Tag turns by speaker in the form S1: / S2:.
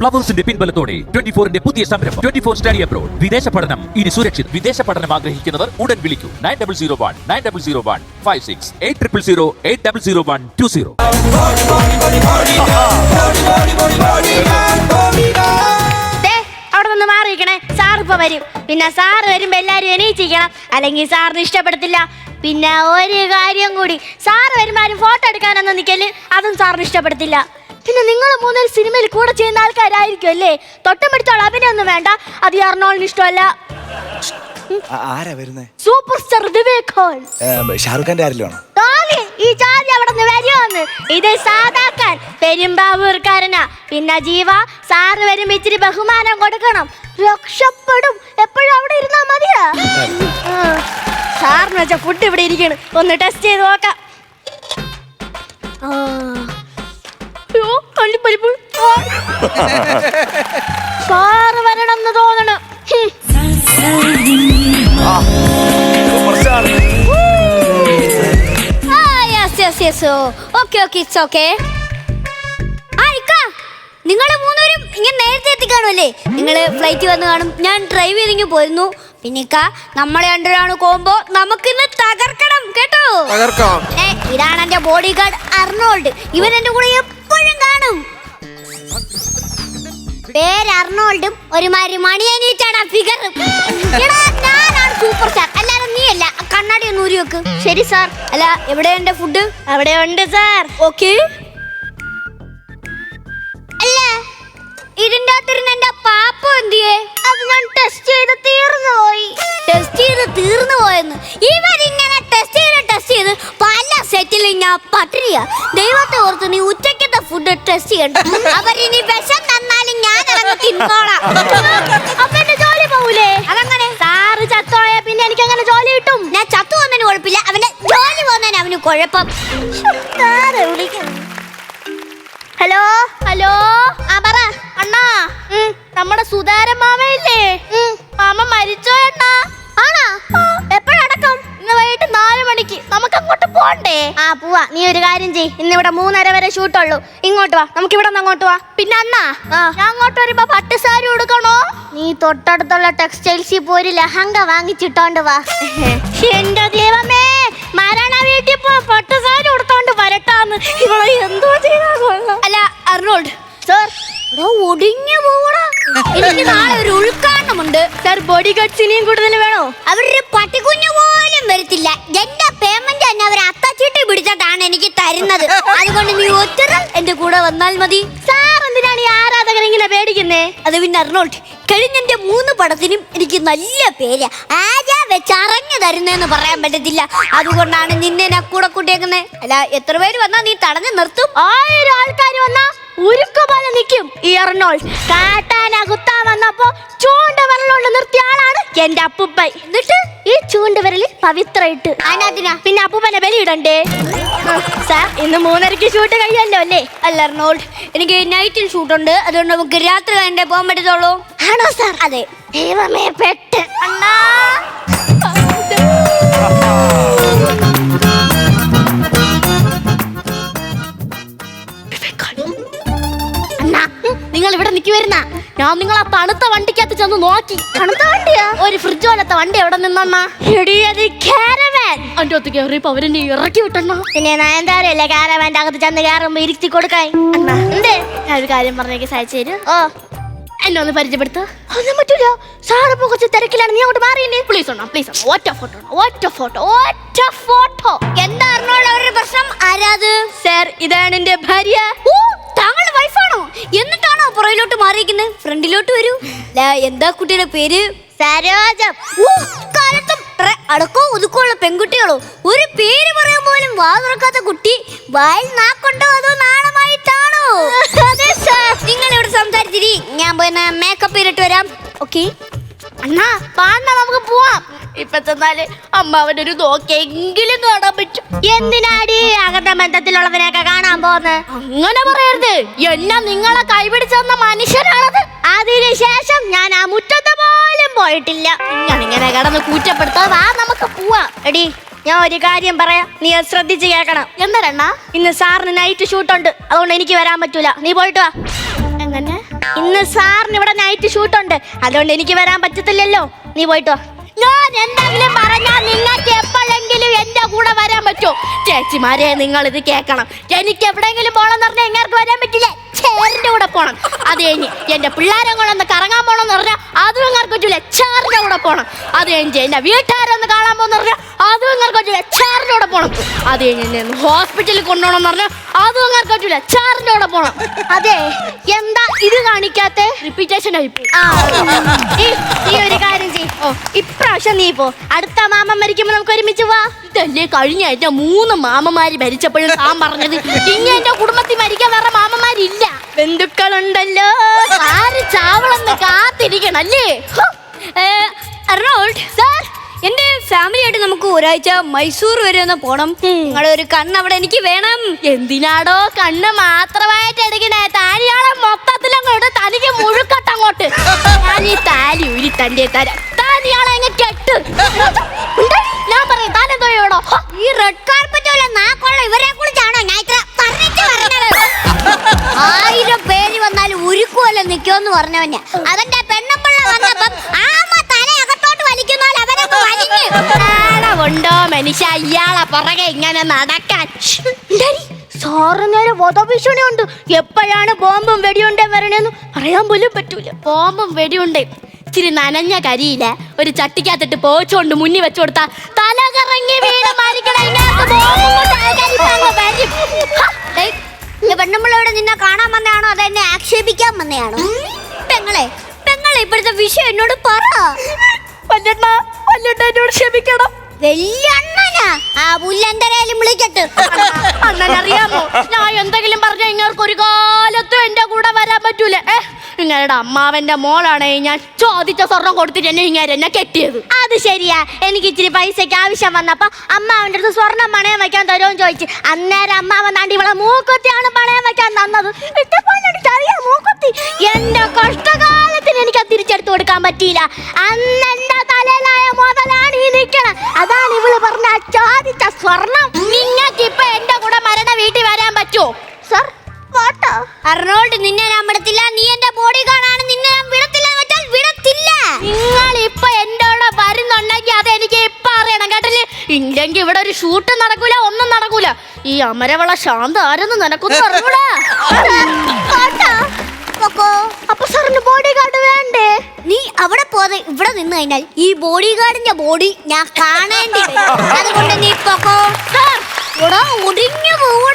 S1: പ്ലവേഴ്സിന്റെ പിൻബലത്തോടെ twenty ഫോറിന്റെ പുതിയ സംരംഭം. Twenty four study abroad. വിദേശ പഠനം. ഇനി സുരക്ഷിത്. വിദേശ പഠനം ആഗ്രഹിക്കുന്നവർ ഉടൻ വിളിക്കൂ. Nine double zero one nine double zero one five six eight triple zero eight double zero one two zero.
S2: Sir വരും. പിന്നെ സാർ വരുമ്പോ എല്ലാരും എണീച്ചിരിക്കണം. അല്ലെങ്കിൽ സാറിന് ഇഷ്ടപ്പെടത്തില്ല. പിന്നെ ഒരു കാര്യം കൂടി. സാർ വരുമ്പോ ആരും ഫോട്ടോ എടുക്കാനൊന്നും നിക്കൽ. അതും സാറിന് ഇഷ്ടപ്പെടത്തില്ല. പിന്നെ നിങ്ങൾ മൂന്നിൽ സിനിമയിൽ കൂടെ ചെയ്യുന്ന ആൾക്കാരായിരിക്കും അല്ലേ? തൊട്ടും പിടിച്ചോളാം അഭിനയൊന്നും വേണ്ട. അത് അർണോളിന് ഇഷ്ടമല്ല.
S3: ആ- ആരാ വരുന്നേ?
S2: സൂപ്പർ സ്റ്റാർ വിവേക് ഖോൻ.
S3: ഷാറുഖ് ഖാന്റെ ആരെങ്കിലും
S2: തോന്നി ഈ ജാതി അവിടെ നിന്ന് വരുമെന്ന് ഇത് സാധാക്കാൻ പെരുമ്പാവൂർക്കാരനാ. പിന്നെ ജീവ സാറ് വരുമ്പോ ഇച്ചിരി ബഹുമാനം കൊടുക്കണം. രക്ഷപ്പെടും. എപ്പോഴും അവിടെ ഇരുന്നാ മതിയാ. ആ, സാറിന് വെച്ച ഫുഡ് ഇവിടെ ഇരിക്കണ്. ഒന്ന് ടെസ്റ്റ് ചെയ്ത് നോക്കാം. ആ. അയ്യോ, അള്ളിപ്പരിപ്പ്. സാറ് വരണം എന്ന് തോന്നണ്.
S4: നിങ്ങൾ മൂന്നുപേരും ഇങ്ങനെ നേരത്തെ എത്തിക്കാണല്ലേ നിങ്ങൾ ഫ്ലൈറ്റ് വന്ന് കാണും. ഞാൻ ഡ്രൈവ് ചെയ്തിങ്ങ് പോയിരുന്നു പിന്നിക്ക നമ്മളെ രണ്ടുപേരാണ് കോമ്പോ നമുക്കിന്ന് തകർക്കണം കേട്ടോ? ഇതാണ് എന്റെ ബോഡി ഗാർഡ് അർണോൾഡ്. ഇവൻ എന്റെ കൂടെ എപ്പോഴും കാണും. പേര് അർണോൾഡും ഒരുമാതിരി മണിയനീറ്റാണ് ഫിഗറും ഞാനാണ് സൂപ്പർ സ്റ്റാർ അല്ലാതെ നീ അല്ല കണ്ണാടി ഒന്ന് ഊരി വെക്ക്. ശരി സാർ അല്ല എവിടെ എന്റെ ഫുഡ്
S2: അവിടെ ഉണ്ട് സാർ
S4: ഓക്കെ അല്ല ഇതിന്റെ അകത്തിരുന്ന് എന്റെ പാപ്പ എന്തിയേ ചെയ്യണ്ട. അവരിനി വിഷം തന്നാലും ഞാൻ അതങ്ങ് തിന്നോളാം.
S2: അപ്പൊ എന്റെ ജോലി പോവൂലേ?
S4: അതങ്ങനെ.
S2: സാറ് ചത്തോയ പിന്നെ എനിക്ക് അങ്ങനെ ജോലി കിട്ടും.
S4: ഞാൻ ചത്തു വന്നതിന് കുഴപ്പമില്ല. അവന്റെ ജോലി പോകുന്നതിന് അവന് കുഴപ്പം.
S2: ഹലോ? ഹലോ? ആ പറ. അണ്ണാ നമ്മുടെ സുധാരൻ മാമയില്ലേ? പോവാ. നീ ഒരു കാര്യം ചെയ് ഇന്ന് ഇവിടെ മൂന്നര വരെ ഷൂട്ടുള്ളൂ ഇങ്ങോട്ട് വാ. നമുക്ക് ഇവിടെ നിന്ന് അങ്ങോട്ട് വാ. പിന്നെ അണ്ണാ ഞാൻ അങ്ങോട്ട് വരുമ്പോ പട്ട് സാരി ഉടുക്കണോ? നീ തൊട്ടടുത്തുള്ള ടെക്സ്റ്റൈൽസിൽ പോയി ഒരു ലഹങ്ക വാങ്ങിച്ചിട്ടോണ്ട് വാ. എന്റെ ദൈവമേ മരണ വീട്ടിൽ പോ. പട്ട് സാരി ഉടുത്തോണ്ട് വരട്ടാന്ന്. ഇവളെ എന്തോ ചെയ്താ കൊള്ളാം.
S4: അല്ല അർണോൾഡ്
S2: സാർ
S4: ഒടിഞ്ഞു പോടാ എനിക്ക് നാളെ ഒരു ഉദ്ഘാടനമുണ്ട്
S2: സർ ബോഡി ഗാർഡ്സിനെയും കൂടുതൽ വേണോ?
S4: അവരൊരു പട്ടിക്കുഞ്ഞു പോലും വരത്തില്ല. എന്റെ അത്തച്ചീട്ട് പിടിച്ചിട്ടാണ് എനിക്ക് തരുന്നത്. അതുകൊണ്ട് നീ ഒറ്റ എന്റെ കൂടെ വന്നാൽ മതി.
S2: സാർ എന്തിനാണ് ഈ ആരാധകൻ ഇങ്ങനെ പേടിക്കുന്നേ?
S4: അത് പിന്നെ അർണോൾഡ് കഴിഞ്ഞ എന്റെ മൂന്ന് പടത്തിനും എനിക്ക് നല്ല പേര്. ആരാ വെച്ചറങ്ങി തരുന്നെന്ന് പറയാൻ പറ്റത്തില്ല. അതുകൊണ്ടാണ് നിന്നെ ഞാൻ കൂടെ കൂട്ടിയേക്കുന്നത് അല്ല എത്ര പേര് വന്നാ നീ തടഞ്ഞു നിർത്തും?
S2: ആയിരം ആൾക്കാർ വന്നാ ഉരുക്കുപോലെ നിൽക്കും ഈ എറണോൾ കാട്ടാന കുത്താൻ വന്നപ്പോ ചൂണ്ട വിരലുകൊണ്ട് നിർത്തിയ ആളാണ് എന്റെ അപ്പുപ്പൻ. എന്നിട്ട്? ഈ ചൂണ്ട വിരൽ പവിത്രയിട്ട്
S4: അതിനകത്തിനാ
S2: പിന്നെ അപ്പൂപ്പനെ ബലിയിടണ്ടേ? സാർ ഇന്ന് മൂന്നരക്ക് ഷൂട്ട് കഴിയല്ലോ അല്ലേ?
S4: അല്ല അർണോൾഡ് എനിക്ക് നൈറ്റിൽ ഷൂട്ടുണ്ട്. അതുകൊണ്ട് നമുക്ക് രാത്രി കഴിഞ്ഞേ പോകാൻ പറ്റത്തുള്ളൂ?
S2: ആണോ സാർ?
S4: അതെ.
S2: ദൈവമേ പെട്ട്. അണ്ണാ! അണ്ണാ നിങ്ങൾ ഇവിടെ നിൽക്കുവരുന്ന ഞാൻ നിങ്ങൾ ആ തണുത്ത വണ്ടിക്കകത്ത് ചെന്ന് നോക്കി. തണുത്ത വണ്ടിയാ? ഒരു ഫ്രിഡ്ജ് പോലത്തെ വണ്ടി എവിടെ നിന്നണ്ണ? എടിയത് കാരവാൻ അതിന്റെ ഒത്ത് കയറിയപ്പോ അവരെന്നെ ഇറക്കി വിട്ടണ്ണ. പിന്നെ നയൻതാരല്ലേ കാരവാന്റെ അകത്ത് ചെന്ന് കയറുമ്പോ ഇരുത്തി കൊടുക്കാൻ? അണ്ണാ. എന്തേ? ഞാൻ ഒരു കാര്യം പറഞ്ഞേക്ക് സഹായിച്ചു തരും. ഓ എന്നെ ഒന്ന് പരിചയപ്പെടുത്ത. ഒന്നും പറ്റൂല. സാറ് ഇപ്പൊ കുറച്ച് തിരക്കിലാണ് നീ അങ്ങോട്ട് മാറിയില്ലേ? പ്ലീസ് പ്ലീസ് ഒറ്റ ഫോട്ടോ ഒറ്റ ഫോട്ടോ ഒറ്റ ഫോട്ടോ
S4: എന്താ പ്രശ്നം? ആരാത്?
S2: സർ ഇതാണ് എന്റെ ഭാര്യ.
S4: ഓ താങ്കളുടെ വൈഫാണോ എന്നിട്ടാണോ പുറകിലോട്ട് മാറിയിരിക്കുന്നത് ഫ്രണ്ടിലോട്ട് വരൂ. എന്താ കുട്ടിയുടെ പേര്? അടക്കോ ഒതുക്കമുള്ള പെൺകുട്ടികളോ? ഒരു പേര് പറയാൻ പോലും വാ തുറക്കാത്ത കുട്ടി വായിൽ നാക്കുണ്ടോ അതോ നാണമായിട്ടാണോ? നിങ്ങൾ ഇവിടെ സംസാരിച്ചിരി. ഞാൻ പോയി മേക്കപ്പ് ചെയ്തിട്ട് വരാം. ഓക്കെ
S2: അണ്ണാ പാണ്ട നമുക്ക് പോവാം. ഇപ്പൊ ചെന്നാൽ അമ്മാവന്റെ ഒരു നോക്കെങ്കിലും കാണാൻ പറ്റും. എന്തിനാടി അകത്തെ ബന്ധത്തിലുള്ളവനെയൊക്കെ കാണാൻ പോന്ന് അങ്ങനെ പറയരുത്. എന്നെ നിങ്ങളെ കൈപിടിച്ചെന്ന മനുഷ്യനാണത്? അതിനുശേഷം ഞാൻ ആ മുറ്റത്ത് പോലും പോയിട്ടില്ല. ഞാൻ ഇങ്ങനെ കിടന്ന് കൂറ്റപ്പെടുത്താ വാ നമുക്ക് പോവാ. എടി ഞാൻ ഒരു കാര്യം പറയാം. നീ അത് ശ്രദ്ധിച്ച് കേൾക്കണം. എന്താ ഇന്ന് സാറിന് നൈറ്റ് ഷൂട്ടുണ്ട് അതുകൊണ്ട് എനിക്ക് വരാൻ പറ്റൂല. നീ പോയിട്ട് വാ. എങ്ങനെ? ഇന്ന് സാറിന് ഇവിടെ നൈറ്റ് ഷൂട്ട് ഉണ്ട്. അതുകൊണ്ട് എനിക്ക് വരാൻ പറ്റത്തില്ലല്ലോ. നീ പോയിട്ടോ ഞാൻ എന്തെങ്കിലും പറഞ്ഞാൽ നിങ്ങൾക്ക് എപ്പോഴെങ്കിലും എന്റെ കൂടെ വരാൻ പറ്റുമോ? ചേച്ചിമാരെ നിങ്ങൾ ഇത് കേൾക്കണം. എനിക്ക് എവിടെയെങ്കിലും പോകണമെന്ന് പറഞ്ഞാൽ എങ്ങനെ വരാൻ പറ്റില്ല. ചേരിന്റെ കൂടെ പോണം. അത് കഴിഞ്ഞ് എന്റെ പിള്ളേരെ കൂടെ ഒന്ന് കറങ്ങാൻ പോകണമെന്ന് പറഞ്ഞാൽ അതും നിങ്ങൾക്ക് പറ്റൂല. ചേറിന്റെ കൂടെ പോകണം അത് കഴിഞ്ഞ് എന്റെ വീട്ടുകാരെ ഒന്ന് കാണാൻ പോകുന്ന പറഞ്ഞാൽ അതും അങ്ങനെ പറ്റൂല. ചേറിന്റെ കൂടെ പോണം. അത് കഴിഞ്ഞ് ഹോസ്പിറ്റലിൽ കൊണ്ടുപോകണം എന്ന് പറഞ്ഞാൽ അതും അങ്ങനെ പറ്റൂല. ചേറിന്റെ കൂടെ പോണം. അതെ എന്താ ഇത് കാണിക്കാത്ത? റിപ്പീറ്റേഷൻ ആയി നീ ഒരു കാര്യം ചെയ് ഓ ഇപ്രാവശ്യം നീ പോ. അടുത്ത മാമൻ മരിക്കുമ്പോ നമുക്ക് ഒരുമിച്ച് പോവാ. ഇതല്ലേ കഴിഞ്ഞ എന്റെ മൂന്ന് മാമന്മാര് മരിച്ചപ്പോഴും താൻ പറഞ്ഞത്. ഇനി എന്റെ കുടുംബത്തിൽ മരിക്കാൻ വേറെ മാമന്മാരില്ല. ബന്ധുക്കളുണ്ടല്ലോ. ആര് ചാവളെന്ന് കാത്തിരിക്കണം അല്ലേ
S4: സാർ എന്റെ ഫാമിലി ആയിട്ട് നമുക്ക് ഒരാഴ്ച മൈസൂർ വരെ ഒന്ന് പോണം. നിങ്ങളെ ഒരു കണ്ണ് അവിടെ എനിക്ക് വേണം.
S2: എന്തിനാടോ കണ്ണ് മാത്രമായിട്ട് എടുക്കണേ? താലിയാളെ മൊത്തത്തിലങ്ങോട്ട് തനിക്ക് മുഴുക്കട്ടങ്ങോട്ട് ഞാൻ ഈ താലി ഉരി തന്റെ തരാം താലിയാളെ അങ്ങ് കെട്ട്? ഞാൻ പറയും താനെന്തോ എവിടോ
S4: ഈ റെഡ് കാർപ്പറ്റ് പോലെ നാക്കുള്ള ഇവരെ കുറിച്ചാണോ ഞാൻ ഇത്ര ആയിരം പേര് വന്നാലും ഉരുക്കുമല്ലോ നിൽക്കുമെന്ന് പറഞ്ഞവന്. അവന്റെ പെണ്ണപ്പിള്ള വന്നപ്പം ആമ തല അകത്തോട്ട് വലിക്കുന്ന അവനൊക്കെ വലിഞ്ഞു.
S2: ഉണ്ടോ മനുഷ്യ ഇയാളെ പുറകെ ഇങ്ങനെ നടക്കാൻ. സാറിനൊരു വധഭീഷണി ഉണ്ട് എപ്പോഴാണ് ബോംബും വെടിയുണ്ടേ വരണേന്ന് പറയാൻ പോലും പറ്റൂല. ബോംബും വെടിയുണ്ടേ ഇച്ചിരി നനഞ്ഞ കരിയില ഒരു ചട്ടിക്കകത്തിട്ട് പോച്ചുകൊണ്ട് മുന്നിൽ വെച്ചു കൊടുത്താ തല കറങ്ങി വീട് മരിക്കണ
S4: പെണ്ണുമ്പിള്ളയോട് നിന്നെ കാണാൻ വന്നാണോ അത് എന്നെ ആക്ഷേപിക്കാൻ വന്നയാണോ പെങ്ങളെ പെങ്ങളെ ഇപ്പോഴത്തെ വിഷയം എന്നോട് പറ.
S2: എന്നോട് ക്ഷമിക്കണം.
S4: വലിയ അണ്ണനാ ആ പുല്ലന്തരയിലും വിളിക്കട്ട്.
S2: അണ്ണനറിയാമോ? ഞാൻ എന്തെങ്കിലും പറഞ്ഞ ഇങ്ങൾക്ക് ഒരു കാലത്തും എന്റെ കൂടെ വരാൻ പറ്റൂല. ഏ? നിങ്ങളുടെ അമ്മാവന്റെ മോളാണ് ഞാൻ ചോദിച്ച സ്വർണം കൊടുത്തിട്ട് എന്നെ ഇങ്ങനെ എന്നെ കെട്ടിയത്. അത് ശരിയാ. എനിക്ക് ഇച്ചിരി പൈസക്ക് ആവശ്യം വന്നപ്പോ അമ്മാവന്റെ അടുത്ത് സ്വർണം പണയം വെക്കാൻ തരുമോ ചോദിച്ചു. അന്നേരം അമ്മാവൻ താണ്ടി ഇവളെ മൂക്കുത്തിയാണ് പണയം വെക്കാൻ തന്നത്. മൂക്കുത്തി. എന്റെ കഷ്ടകാലത്തിന് എനിക്ക് അത് തിരിച്ചെടുത്ത് കൊടുക്കാൻ പറ്റിയില്ല. അന്ന് എന്റെ തലയിലായ മുതലാണ് ഈ നിൽക്കണം അതാണ് ഇവൾ പറഞ്ഞ ചോദിച്ച സ്വർണം.
S4: അർണോൾഡ് നിന്നെ ഞാൻ വിടത്തില്ല. നീ എന്റെ ബോഡി കാണാണ്. നിന്നെ ഞാൻ വിടത്തില്ല വെച്ചാൽ വിടത്തില്ല.
S2: നിങ്ങൾ ഇപ്പൊ എന്റെ കൂടെ വരുന്നുണ്ടെങ്കിൽ അത് എനിക്ക് ഇപ്പൊ അറിയണം കേട്ടല്ലേ? ഇല്ലെങ്കിൽ ഇവിടെ ഒരു ഷൂട്ട് നടക്കൂല ഒന്നും നടക്കൂല. ഈ അമരവള ശാന്ത ആരെന്ന് നിനക്കൊന്നും അപ്പൊ സാറിന് ബോഡി ഗാർഡ് വേണ്ടേ?
S4: നീ അവിടെ പോതെ ഇവിടെ നിന്ന് കഴിഞ്ഞാൽ ഈ ബോഡി ഗാർഡിന്റെ ബോഡി ഞാൻ കാണേണ്ടി അതുകൊണ്ട് നീ പൊക്കോ ഒടിഞ്ഞു പോവടോ.